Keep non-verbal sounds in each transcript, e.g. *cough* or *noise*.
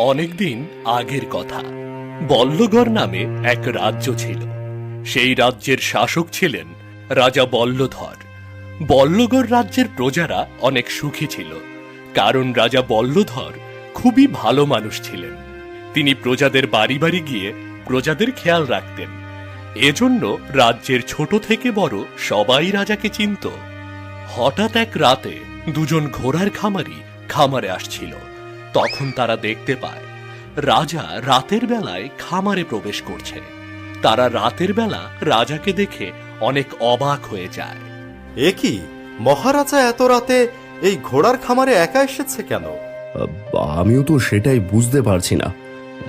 অনেকদিন আগের কথা। বল্লগড় নামে এক রাজ্য ছিল। সেই রাজ্যের শাসক ছিলেন রাজা বল্লধর। বল্লগড় রাজ্যের প্রজারা অনেক সুখী ছিল, কারণ রাজা বল্লধর খুবই ভালো মানুষ ছিলেন। তিনি প্রজাদের বাড়ি বাড়ি গিয়ে প্রজাদের খেয়াল রাখতেন। এজন্য রাজ্যের ছোট থেকে বড় সবাই রাজাকে চিনত। হঠাৎ এক রাতে দুজন ঘোড়ার খামারি খামারে আসছিল। তখন তারা দেখতে পায় রাজা রাতের বেলায় খামারে প্রবেশ করছে। তারা রাতের বেলা রাজাকে দেখে অনেক অবাক হয়ে যায়। এ কি? মহারাজা এত রাতে এই ঘোড়ার খামারে একা এসেছে কেন? আমিও তো সেটাই বুঝতে পারছি না।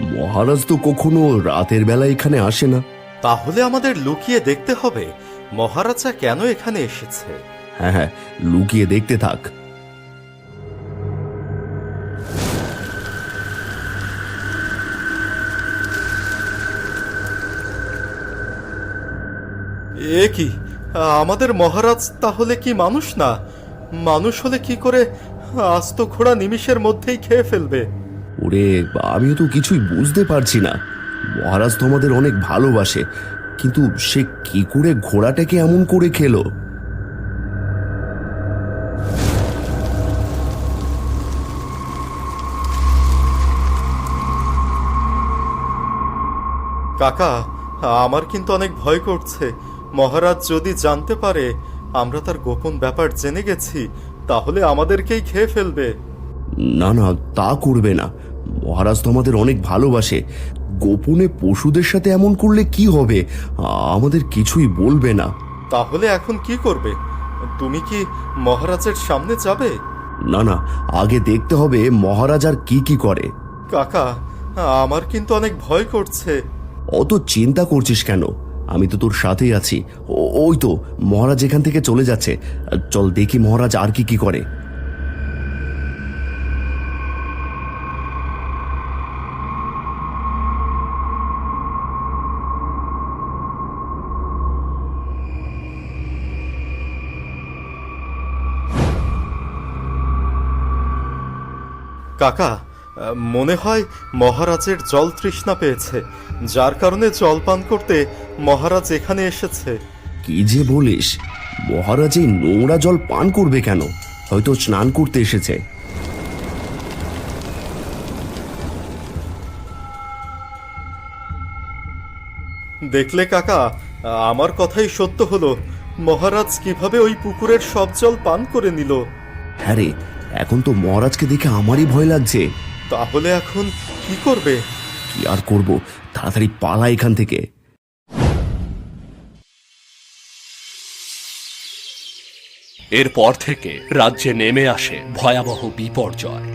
মহারাজ তো কখনো রাতের বেলা এখানে আসে না। তাহলে আমাদের লুকিয়ে দেখতে হবে মহারাজা কেন এখানে এসেছে? হ্যাঁ হ্যাঁ লুকিয়ে দেখতে থাক। এ কি? আমাদের মহারাজ তাহলে কি মানুষ না? মানুষ হলে কি করে আস্ত ঘোড়া নিমিষের মধ্যেই খেয়ে ফেলবে? ওরে আমিও তো কিছুই বুঝতে পারছি না। মহারাজ তো আমাদের অনেক ভালোবাসে কিন্তু সে কি করে ঘোড়াটাকে এমন করে খেলো? কাকা আমার কিন্তু অনেক ভয় করছে। মহারাজ যদি জানতে পারে আমরা তার গোপন ব্যাপার জেনে গেছি তাহলে আমাদেরকেই খেয়ে ফেলবে। না না তা করবে না। মহারাজ তো আমাদের অনেক ভালোবাসে। গোপনে পশুদের সাথে এমন করলে কি হবে? আমাদের কিছুই বলবে না। তাহলে এখন কি করবে? তুমি কি মহারাজের সামনে যাবে? না না আগে দেখতে হবে মহারাজ আর কি কি করে। কাকা আমার কিন্তু অনেক ভয় করছে। অত চিন্তা করছিস কেন? আমি তো তোর সাথেই আছি। ওই তো, মহারাজ এখান থেকে চলে যাচ্ছে। চল দেখি মহারাজ আর কি কি করে। কাকা মনে হয় মহারাজের জল তৃষ্ণা পেয়েছে যার কারণে জল পান করতে মহারাজ এখানে এসেছে। কি যে বলিস মহারাজ এই নোংরা জল পান করবে কেন? হয়তো স্নান করতে এসেছে। দেখলে কাকা আমার কথাই সত্য হলো মহারাজ কীভাবে ওই পুকুরের সব জল পান করে নিল? হ্যাঁ রে এখন তো মহারাজকে দেখে আমারই ভয় লাগছে। তাহলে এখন কি করবে? কি আর করব? তাড়াতাড়ি পালা এখান থেকে। এরপর থেকে রাজ্যে নেমে আসে ভয়াবহ বিপর্যয়।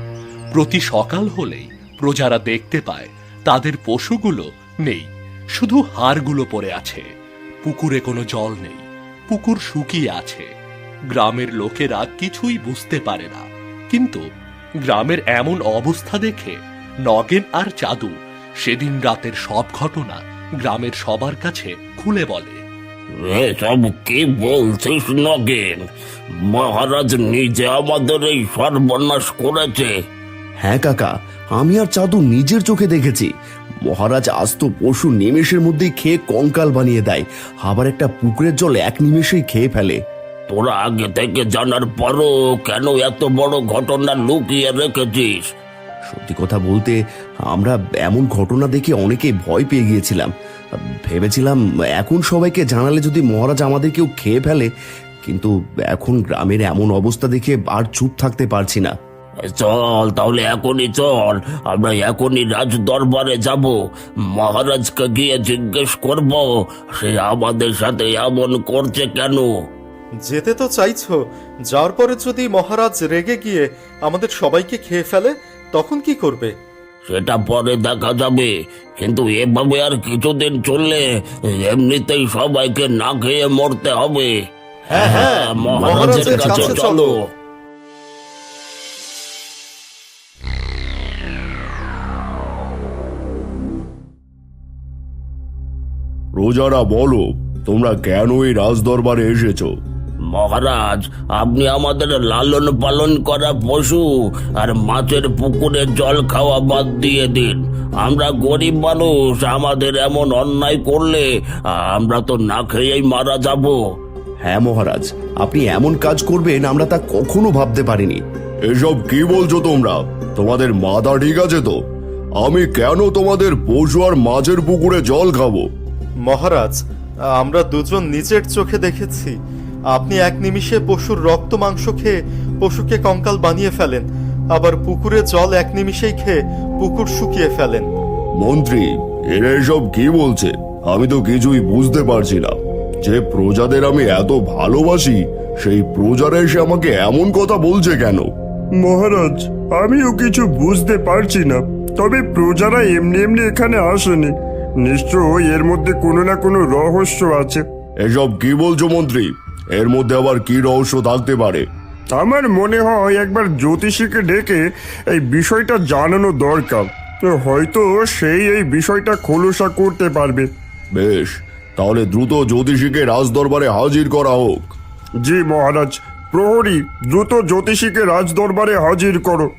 প্রতি সকাল হলেই প্রজারা দেখতে পায় তাদের পশুগুলো নেই শুধু হাড়গুলো পড়ে আছে। পুকুরে কোনো জল নেই পুকুর শুকিয়ে আছে। গ্রামের লোকেরা কিছুই বুঝতে পারে না কিন্তু গ্রামের এমন অবস্থা দেখে নগেন আর চাদু সেদিন রাতের সব ঘটনা গ্রামের সবার কাছে খুলে বলে। এসব কি বলছিস নগেন? মহারাজ নিজে আমাদের এই সর্বনাশ করেছে। হ্যাঁ কাকা আমি আর চাদু নিজের চোখে দেখেছি। মহারাজ আস্ত পশু নিমেষের মধ্যেই খেয়ে কঙ্কাল বানিয়ে দেয়। আবার একটা পুকুরের জল এক নিমেষেই খেয়ে ফেলে। তোরা আগে থেকে জানার পরও কেন এত বড় ঘটনা লুকিয়ে রেখেছিস? সত্যি কথা বলতে আমরা এমন ঘটনা দেখে অনেকেই ভয় পেয়ে গিয়েছিলাম। ভেবেছিলাম এখন সবাইকে জানালে যদি মহারাজ আমাদের কেউ খেয়ে ফেলে কিন্তু এখন গ্রামের এমন অবস্থা দেখে আর চুপ থাকতে পারছি না। চল তাহলে এখনই চল। আমরা এখনই রাজ দরবারে যাব। মহারাজকে গিয়ে জিজ্ঞেস করব সে আমাদের সাথে এমন করছে কেন? যেতে তো চাইছো যার পরে যদি মহারাজ রেগে গিয়ে আমাদের সবাইকে খেয়ে ফেলে তখন কি করবে? সেটা পরে দেখা যাবে কিন্তু এভাবে আর কিছুদিন চললে এমনিতেই সবাইকে না খেয়ে মরতে হবে। হ্যাঁ হ্যাঁ মহারাজের কাছে চলো। প্রজারা বলো তোমরা কেন এই রাজদরবারে এসেছ? মহারাজ আপনি আমাদের লালন পালন করা পশু আর মাছের পুকুরে জল খাওয়া বাদ দিয়ে দিন। আমরা গরিব মানুষ আমাদের এমন অন্যায় করলে আমরা তো না খেয়েই মারা যাব। হ্যাঁ মহারাজ আপনি এমন কাজ করবেন আমরা তা কখনো ভাবতে পারিনি। এসব কি বলছো তোমরা? তোমাদের মাথা ঠিক আছে তো? আমি কেন তোমাদের পশু আর মাছের পুকুরে জল খাব? মহারাজ আমরা দুজন নিজের চোখে দেখেছি। আপনি এক নিমিষে পশুর রক্ত মাংস খেয়ে পশুকে কঙ্কাল বানিয়ে ফেলেন আবার পুকুরে জল এক নিমিষেই খেয়ে পুকুর শুকিয়ে ফেলেন। মন্ত্রী এরা এসব কি বলছে? আমি তো কিছুই বুঝতে পারছি না। যে প্রজাদের আমি এত ভালোবাসি সেই প্রজারা এসে আমাকে এমন কথা বলছে কেন? মহারাজ আমিও কিছু বুঝতে পারছি না। তবে প্রজারা এমনি এমনি এখানে আসেনি। নিশ্চয় এর মধ্যে কোনো না কোনো রহস্য আছে। এসব কি বলছো মন্ত্রী? এর মধ্যে আবার কি রহস্য থাকতে পারে? আমার মনে হয় একবার জ্যোতিষীকে ডেকে এই বিষয়টা জানানো দরকার। তো হয়তো সেই এই বিষয়টা খোলসা করতে পারবে। বেশ তাহলে দ্রুত জ্যোতিষীকে রাজদরবারে হাজির করা হোক। জি মহারাজ প্রহরী দ্রুত জ্যোতিষীকে রাজদরবারে হাজির করো।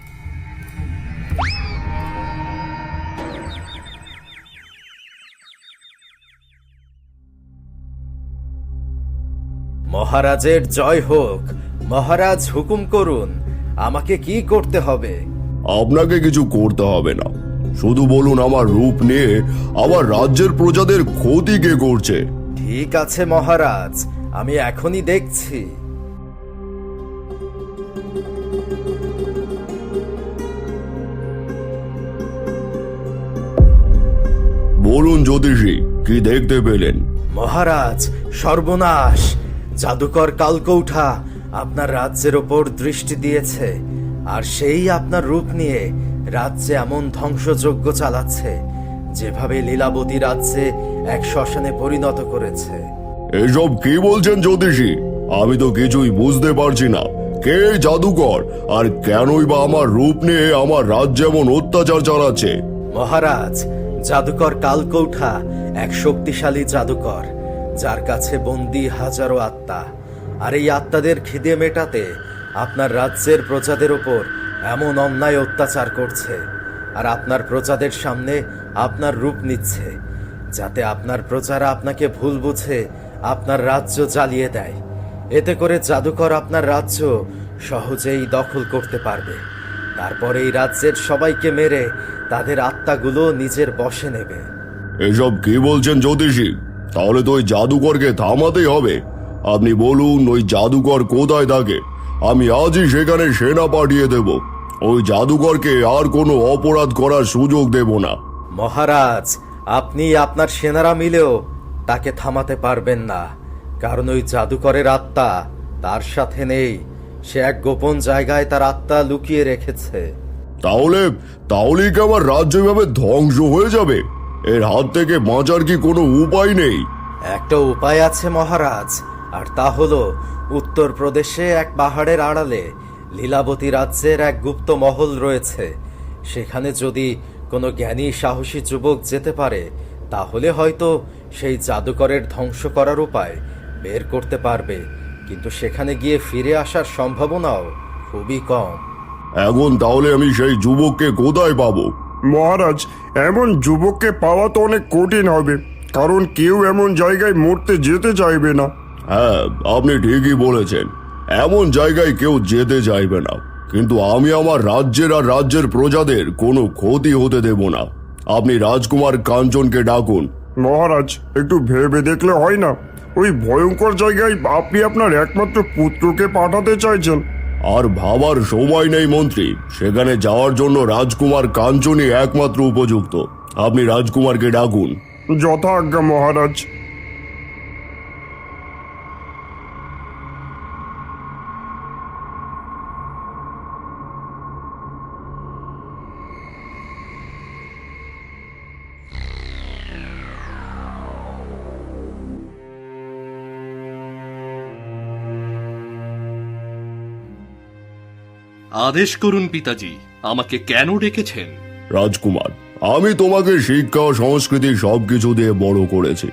মহারাজের জয় হোক। মহারাজ হুকুম করুন আমাকে কি করতে হবে? আপনাকে কিছু করতে হবে না। শুধু বলুন আমার রূপ নিয়ে আমার রাজ্যের প্রজাদের ক্ষতি কে করছে। ঠিক আছে মহারাজ আমি এখনই দেখছি। বলুন জ্যোতিষী কি দেখতে পেলেন? মহারাজ সর্বনাশ! জাদুকর কালকৌঠা আপনার রাজ্যের ওপর দৃষ্টি দিয়েছে আর সেই আপনার রূপ নিয়ে রাজ্যে এমন ধ্বংসযজ্ঞ চালাচ্ছে যেভাবে লীলাবতী রাজ্যে এক শ্মশানে পরিণত করেছে। এসব কি বলছেন জ্যোতিষী? আমি তো কিছুই বুঝতে পারছি না। কে জাদুকর? আর কেনই বা আমার রূপ নিয়ে আমার রাজ্যে এমন অত্যাচার চালাচ্ছে? মহারাজ জাদুকর কালকৌঠা এক শক্তিশালী জাদুকর। যার কাছে বন্দি হাজারো আত্মা, আর এই আত্মাদের খিদে মেটাতে আপনার রাজ্যের প্রজাদের ওপর এমন অন্যায় অত্যাচার করছে, আর আপনার প্রজাদের সামনে আপনার রূপ নিচ্ছে, যাতে আপনার প্রজারা আপনাকে ভুল বুঝে আপনার রাজ্য জ্বালিয়ে দেয়। এতে করে জাদুকর আপনার রাজ্য সহজেই দখল করতে পারবে। তারপর এই রাজ্যের সবাইকে মেরে তাদের আত্মাগুলো নিজের বশে নেবে। এসব কি বলছেন জ্যোতিষী? তাহলে তো ওই জাদুকরকে থামাতেই হবে। আপনি বলুন ওই জাদুকর কোথায় থাকে? আমি আজই সেখানে সেনা পাঠিয়ে দেব। ওই জাদুকরকে আর কোনো অপরাধ করার সুযোগ দেব না। মহারাজ আপনি আপনার সেনারা মিলেও তাকে থামাতে পারবেন না। কারণ ওই জাদুকরের আত্মা তার সাথে নেই। সে এক গোপন জায়গায় তার আত্মা লুকিয়ে রেখেছে। তাহলে তাহলেই কি আমার রাজ্য এভাবে ধ্বংস হয়ে যাবে? এর হাত থেকে বাঁচার কি কোনো উপায় নেই? একটা উপায় আছে মহারাজ আর তা হলো উত্তরপ্রদেশে এক পাহাড়ের আড়ালে লীলাবতী রাজ্যের এক গুপ্ত মহল রয়েছে। সেখানে যদি কোনো জ্ঞানী সাহসী যুবক যেতে পারে তাহলে হয়তো সেই জাদুকরের ধ্বংস করার উপায় বের করতে পারবে। কিন্তু সেখানে গিয়ে ফিরে আসার সম্ভাবনাও খুবই কম। এখন তাহলে আমি সেই যুবককে কোথায় পাবো? মহারাজ এমন যুবককে পাওয়া তো অনেক কঠিন হবে কারণ কেউ এমন জায়গায় মরতে যেতে চাইবে না। হ্যাঁ আপনি ঠিকই বলেছেন এমন জায়গায় কেউ যেতে চাইবে না কিন্তু আমি আমার রাজ্যের আর রাজ্যের প্রজাদের কোনো ক্ষতি হতে দেব না। আপনি রাজকুমার কাঞ্চনকে ডাকুন। মহারাজ একটু ভেবে দেখলে হয় না ওই ভয়ঙ্কর জায়গায় আপনি আপনার একমাত্র পুত্রকে পাঠাতে চাইছেন। আর ভাবার সময় নেই, মন্ত্রী। সেখানে যাওয়ার জন্য রাজকুমার কাঞ্চনই একমাত্র উপযুক্ত। আপনি রাজকুমারকে ডাকুন। যথাজ্ঞা মহারাজ। আদেশ করুন পিতাজি আমাকে কেন ডেকেছেন? রাজকুমার আমি তোমাকে শিক্ষা ও সংস্কৃতি সবকিছু দিয়ে বড় করেছি।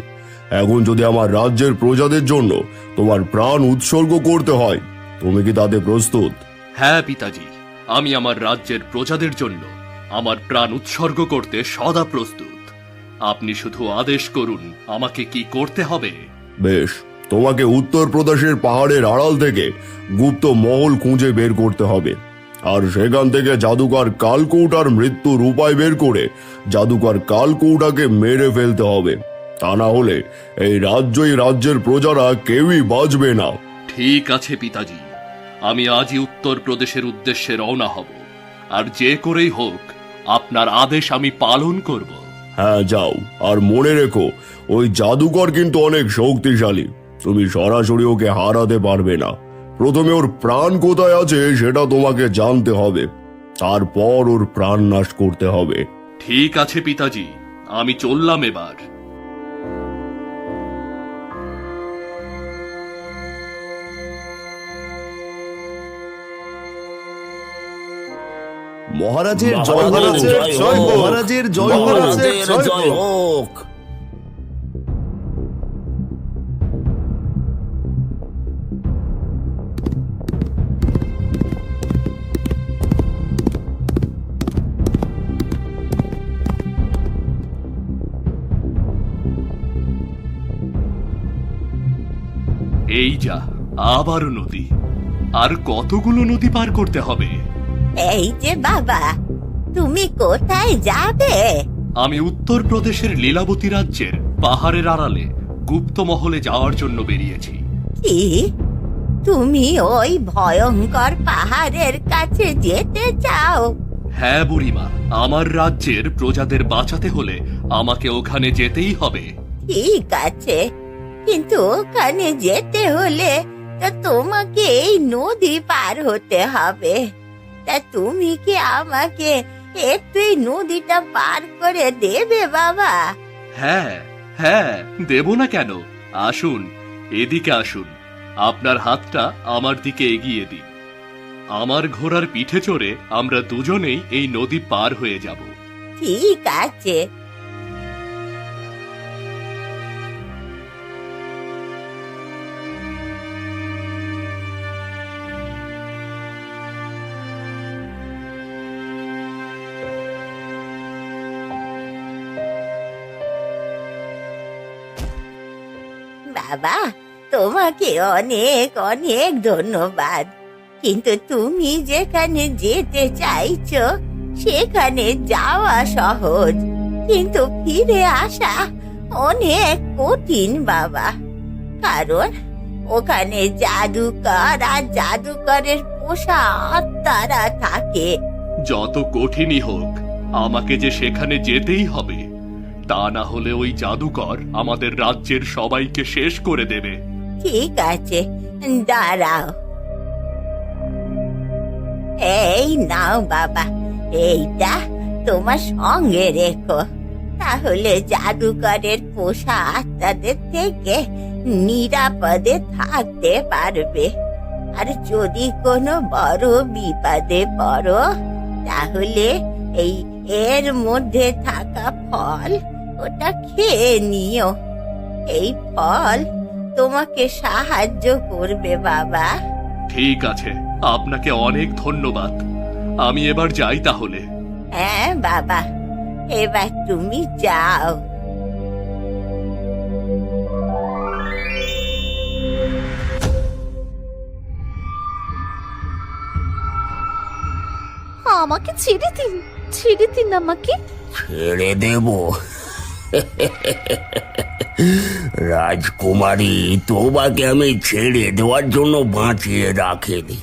এখন যদি আমার রাজ্যের প্রজাদের জন্য তোমার প্রাণ উৎসর্গ করতে হয় তুমি কি তাতে প্রস্তুত? হ্যাঁ পিতাজি আমি আমার রাজ্যের প্রজাদের জন্য আমার প্রাণ উৎসর্গ করতে সদা প্রস্তুত। আপনি শুধু আদেশ করুন আমাকে কি করতে হবে? বেশ তোমাকে উত্তরপ্রদেশের পাহাড়ের আড়াল থেকে গুপ্ত মহল খুঁজে বের করতে হবে। আর সেখান থেকে জাদুকর কালকৌটার মৃত্যুর উপায় বের করে জাদুকর কালকৌটাকে মেরে ফেলতে হবে। তা না হলে এই রাজ্যই রাজ্যের প্রজারা কেউই বাঁচবে না। ঠিক আছে পিতাজি। আমি আজই উত্তর প্রদেশের উদ্দেশ্যে রওনা হব। আর যে করেই হোক আপনার আদেশ আমি পালন করব। হ্যাঁ যাও। আর মনে রেখো ওই জাদুকর কিন্তু অনেক শক্তিশালী। তুমি সরাসরি ওকে হারাতে পারবে না। প্রথমে ওর প্রাণ কোথায় আছে সেটা তোমাকে জানতে হবে। তারপর ওর প্রাণ নাশ করতে হবে। ঠিক আছে পিতাজি। আমি চললাম এবার। মহারাজের জয় মহারাজের জয় মহারাজের জয় মহারাজের জয় জয় হোক। যা আবারও নদী। আর কতগুলো নদী পার করতে হবে? এই যে বাবা তুমি কোথায় যাবে? আমি উত্তরপ্রদেশের লীলাবতী রাজ্যের পাহাড়ের আড়ালে গুপ্ত মহলে যাওয়ার জন্য বেরিয়েছি। কি? তুমি ওই ভয়ঙ্কর পাহাড়ের কাছে যেতে চাও? হ্যাঁ বুড়িমা আমার রাজ্যের প্রজাদের বাঁচাতে হলে আমাকে ওখানে যেতেই হবে। ঠিক আছে কিন্তু ওখানে যেতে হলে তো তোমাকে এই নদী পার হতে হবে। তা তুমি কি আমাকে একটু এই নদীটা পার করে দেবে বাবা? হ্যাঁ হ্যাঁ দেব না কেন। আসুন এদিকে আসুন। আপনার হাতটা আমার দিকে এগিয়ে দিন। আমার ঘোড়ার পিঠে চড়ে আমরা দুজনেই এই নদী পার হয়ে যাব। ঠিক আছে বাবা, তোমাকে অনেক অনেক ধন্যবাদ। কিন্তু তুমি যেখানে যেতে চাইছো, সেখানে যাওয়া সহজ। কিন্তু ফিরে আসা অনেক কঠিন বাবা। কারণ ওখানে জাদুকর আর জাদুকরের পোষা আত্মারা থাকে। যত কঠিনই হোক, আমাকে যে সেখানে যেতেই হবে তা না হলে ওই জাদুকর আমাদের রাজ্যের সবাইকে শেষ করে দেবে। ঠিক আছে, দাঁড়াও। এই নাও বাবা, এইটা তোমার সঙ্গে রেখো। তাহলে জাদুকরের পোষা আত্মাদের থেকে নিরাপদে থাকতে পারবে। আর যদি কোনো বড় বিপদে পড়ো, তাহলে এই এর মধ্যে থাকা ফল ওটা খেয়ে নিও। এই ফল তোমাকে সাহায্য করবে বাবা। ঠিক আছে আপনাকে অনেক ধন্যবাদ। আমি এবার যাই তাহলে। হ্যাঁ বাবা। এবার তুমি যাও। আমাকে ছেড়ে দিন ছেড়ে দিন আমাকে। ছেড়ে দেব। রাজকুমারী, তোমাকে আমি ছেড়ে দেওয়ার জন্য বাঁচিয়ে রাখিনি।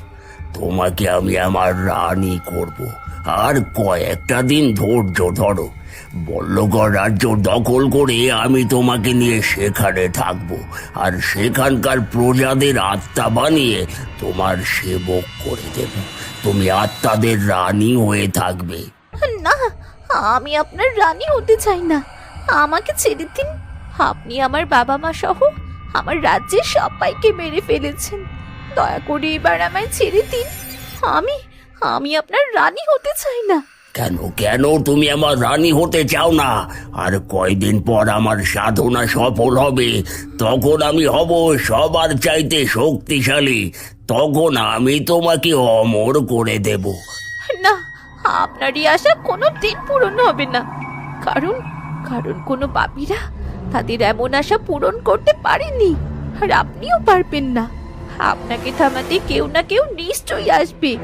তোমাকে আমি আমার রানী করব। আর কয়েকটা দিন ধৈর্য ধরো। বল্লগড় রাজ্য দখল করে আমি তোমাকে নিয়ে সেখানে থাকব। আর সেখানকার প্রজাদের আত্মা বানিয়ে তোমার সেবক করে দেব। তুমি আত্মাদের রানী হয়ে থাকবে। না, আমি আপনার রানী হতে চাই না। আমাকে ছেড়ে দিন। আপনি আমার বাবা মা সহ আমার রাজ্যের সবাইকে মেরে ফেলেছেন। দয়া করে এবার আমায় ছেড়ে দিন। আমি আমি আপনার রানী হতে চাই না। কেন কেন তুমি আমার রানী হতে চাও না? আর কয়দিন পর আমার সাধনা সফল হবে তখন আমি হব সবার চাইতে শক্তিশালী। তখন আমি তোমাকে অমর করে দেব। না আপনারই আশা কোনো দিন পূরণ হবে না। কারণ কারণ কোনো পাপীরা তাদের এমন আশা পূরণ করতে পারেনি। আর আপনিও পারবেন না। আপনাকে থামাতে কেউ না কেউ নিশ্চয়ই আসবে।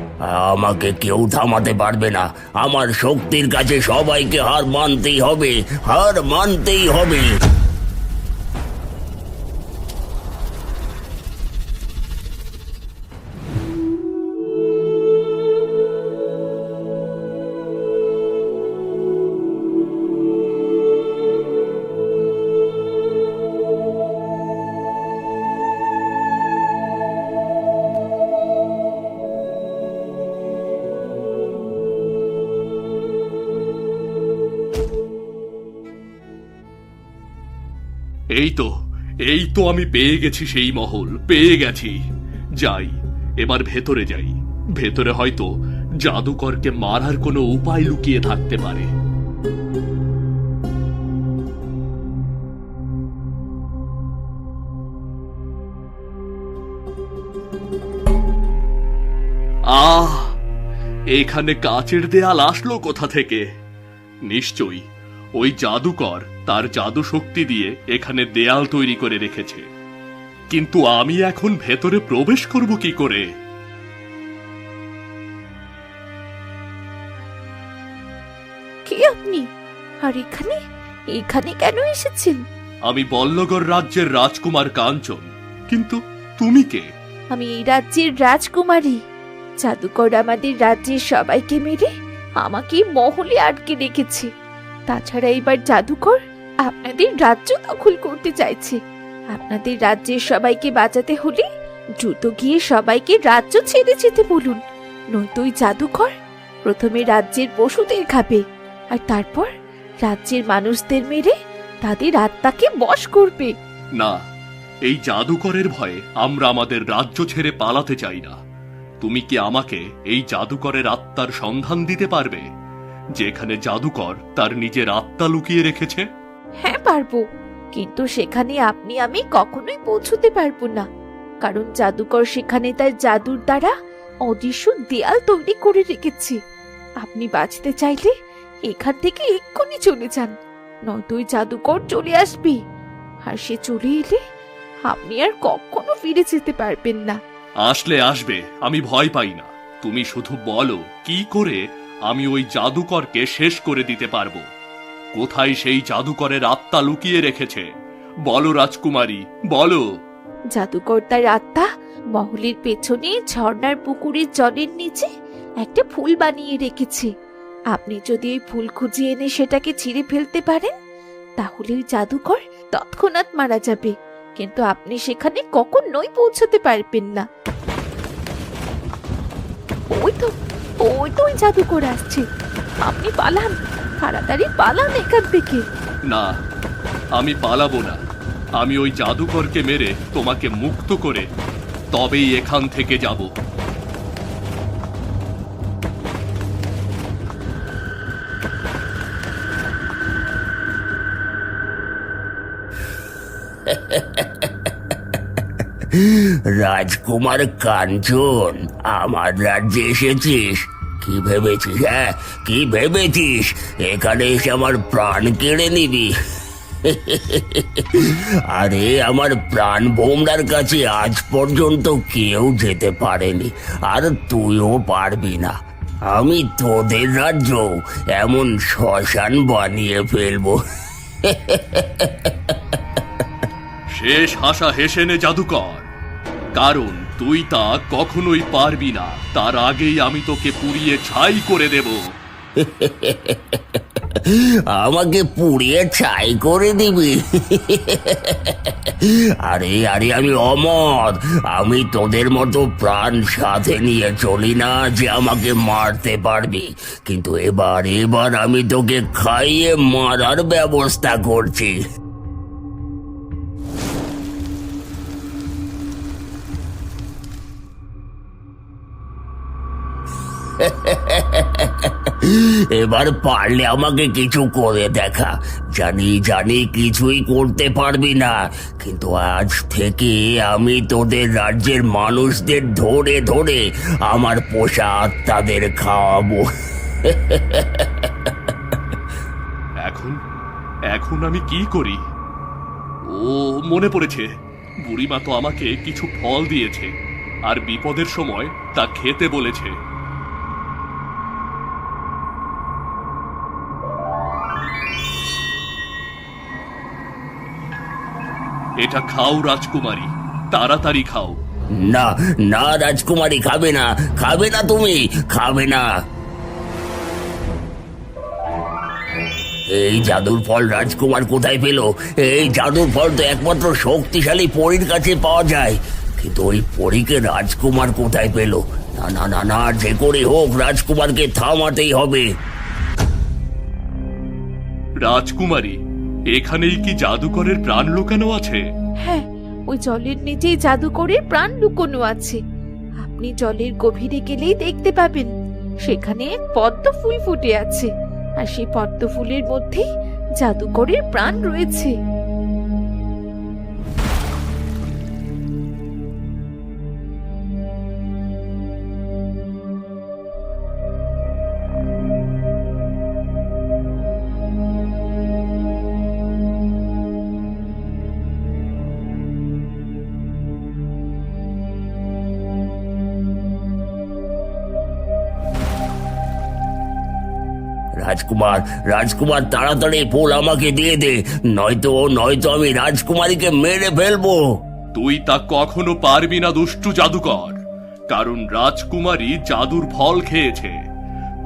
আমাকে কেউ থামাতে পারবে না। আমার শক্তির কাছে সবাইকে হার মানতেই হবে, হার মানতেই হবে। এই তো এই তো আমি পেয়ে গেছি সেই মহল, পেয়ে গেছি। যাই, এবার ভেতরে যাই। ভেতরে হয়তো জাদুকরকে মারার কোনো উপায় লুকিয়ে থাকতে পারে। আহ, এখানে কাচের দেয়াল আসলো কোথা থেকে? নিশ্চয়ই, ওই জাদুকর তার জাদু শক্তি দিয়ে এখানে দেয়াল তৈরি করে রেখেছে। কিন্তু আমি এখন ভেতরে প্রবেশ করব কি করে? কে আপনি? আর এখানে? এখানে কেন এসেছেন? আমি বল্লগর রাজ্যের রাজকুমার কাঞ্চন। কিন্তু তুমি কে? আমি এই রাজ্যের রাজকুমারী। জাদুকর আমাদের রাজ্যের সবাইকে মেরে আমাকে মহলে আটকে রেখেছে। তাছাড়া এবার জাদুকর আপনাদের রাজ্য দখল করতে চাইছে। আপনাদের রাজ্যের সবাইকে বাঁচাতে হলে দ্রুত গিয়ে সবাইকে রাজ্য ছেড়ে যেতে বলুন, নয়তো ওই জাদুকর প্রথমে রাজ্যের পশুদের খাবে, আর তারপর রাজ্যের মানুষদের মেরে তাদের আত্মাকে বশ করবে। না, এই জাদুকরের ভয়ে আমরা আমাদের রাজ্য ছেড়ে পালাতে চাই না। তুমি কি আমাকে এই জাদুকরের আত্মার সন্ধান দিতে পারবে, যেখানে জাদুকর তার নিজের আত্মা লুকিয়ে রেখেছে? হ্যাঁ পারব। কিন্তু সেখানে আপনি আমি কখনোই পৌঁছতে পারব না। কারণ জাদুকর সেখানে তার জাদুর দ্বারা অদৃশ্য দেয়াল তৈরি করে রেখেছে। আপনি বাঁচতে চাইলে এখান থেকে এক্ষুনি চলে যান, নয়তো ওই জাদুকর চলে আসবে। আর সে চলে এলে আপনি আর কখনো ফিরে যেতে পারবেন না। আসলে আসবে, আমি ভয় পাই না। তুমি শুধু বলো, কি করে আমি ওই জাদুকরকে শেষ করে দিতে পারব? কোথায় সেই জাদুকরের আত্মা লুকিয়ে রেখেছে? বলো রাজকুমারী, বলো। জাদুকর তার আত্মা মহলের পেছনে ঝর্ণার পুকুরের জলের নিচে একটা ফুল বানিয়ে রেখেছে। আপনি যদি ওই ফুল খুঁজে এনে সেটাকে ছিঁড়ে ফেলতে পারেন, তাহলে ওই জাদুকর তৎক্ষণাৎ মারা যাবে। কিন্তু আপনি সেখানে কখনোই পৌঁছতে পারবেন না। ওই তো ওই তো ওই জাদুকর আসছে। আপনি পালান। তাড়াতাড়ি পালান এখান থেকে। না আমি পালাবো না। আমি ওই জাদুকরকে মেরে তোমাকে মুক্ত করে তবেই এখান থেকে যাব। *laughs* রাজকুমার কাঞ্চন আমার রাজ্যে এসেছিস? কি ভেবেছিস হ্যাঁ? কি ভেবেছিস? এখানে এসে আমার প্রাণ কেড়ে নিবি। আরে, আমার প্রাণ ভোমরার কাছে আজ পর্যন্ত কেউ যেতে পারেনি, আর তুইও পারবি না। আমি তোদের রাজ্য এমন শ্মশান বানিয়ে ফেলব। শেষ হাসা হেসে নে জাদুকর, কারণ তুই তা কখনোই পারবি না। তার আগেই আমি তোকে পুড়িয়ে ছাই করে দেব। আমাকে পুড়িয়ে ছাই করে দিবি। আরে আরে, আমি অমর। আমি তোদের মতো প্রাণ সাথে নিয়ে চলি না যে আমাকে মারতে পারবি। কিন্তু এবার এবার আমি তোকে খাইয়ে মারার ব্যবস্থা করছি। এবার পারলে আমাকে কিছু করে দেখা। জানি জানি কিছুই করতে পারবি না। কিন্তু আজ থেকে আমি তোদের রাজ্যের মানুষদের ধরে ধরে আমার পোষা আত্মাদের খাওয়াবো। এখন এখন আমি কি করি? ও, মনে পড়েছে, বুড়িমা তো আমাকে কিছু ফল দিয়েছে, আর বিপদের সময় তা খেতে বলেছে। এটা খাও রাজকুমারী তাড়াতাড়ি খাও। না না রাজকুমারী খাবে না। খাবে না তুমি খাবে না। এই জাদুর ফল রাজকুমার কোথায় পেল? এই জাদুর ফল তো একমাত্র শক্তিশালী পরীর কাছে পাওয়া যায়। কিন্তু ওই পরীকে রাজকুমার কোথায় পেল? না না না না যে করে হোক রাজকুমারকে থামাতেই হবে। রাজকুমারী এখানেই কি জাদুকরের প্রাণ লুকানো আছে? হ্যাঁ ওই জলের নিচেই জাদুকরের প্রাণ লুকানো আছে। আপনি জলের গভীরে গেলেই দেখতে পাবেন, সেখানে পদ্ম ফুল ফুটে আছে। আর সেই পদ্ম ফুলের মধ্যেই জাদুকরের প্রাণ রয়েছে। রাজকুমার। রাজকুমার, তাড়াতাড়ি ফুল আমাকে দিয়ে দে। নয়তো নয়তো আমি রাজকুমারীকে মেরে ফেলব। তুই তা কখনো পারবি না, দুষ্টু জাদুকর। কারণ রাজকুমারী জাদুর ফল খেয়েছে।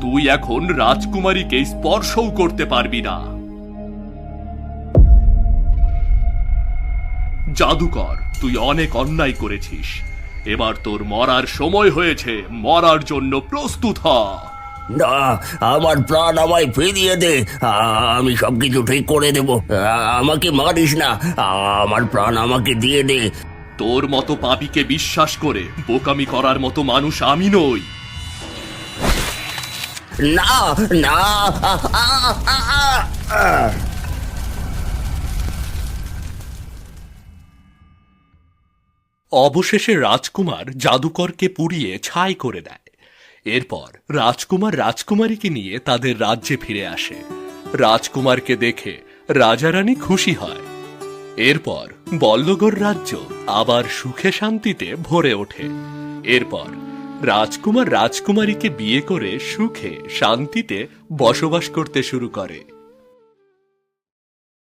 তুই এখন রাজকুমারীকে স্পর্শও করতে পারবি না। জাদুকর, তুই অনেক অন্যায় করেছিস। এবার তোর মরার সময় হয়েছে। মরার জন্য প্রস্তুত হ। না আমার প্রাণ আমায় ফিরিয়ে দে। আমি সবকিছু ঠিক করে দেব। আমাকে মারিস না। আমার প্রাণ আমাকে দিয়ে দে। তোর মতো পাপীকে বিশ্বাস করে বোকামি করার মতো মানুষ আমি নই। না না। অবশেষে রাজকুমার জাদুকরকে পুড়িয়ে ছাই করে দেয়। এরপর রাজকুমার রাজকুমারীকে নিয়ে তাদের রাজ্যে ফিরে আসে। রাজকুমারকে দেখে রাজারানী খুশি হয়। এরপর বল্লগর রাজ্য আবার সুখে শান্তিতে ভরে ওঠে। এরপর রাজকুমার রাজকুমারীকে বিয়ে করে সুখে শান্তিতে বসবাস করতে শুরু করে।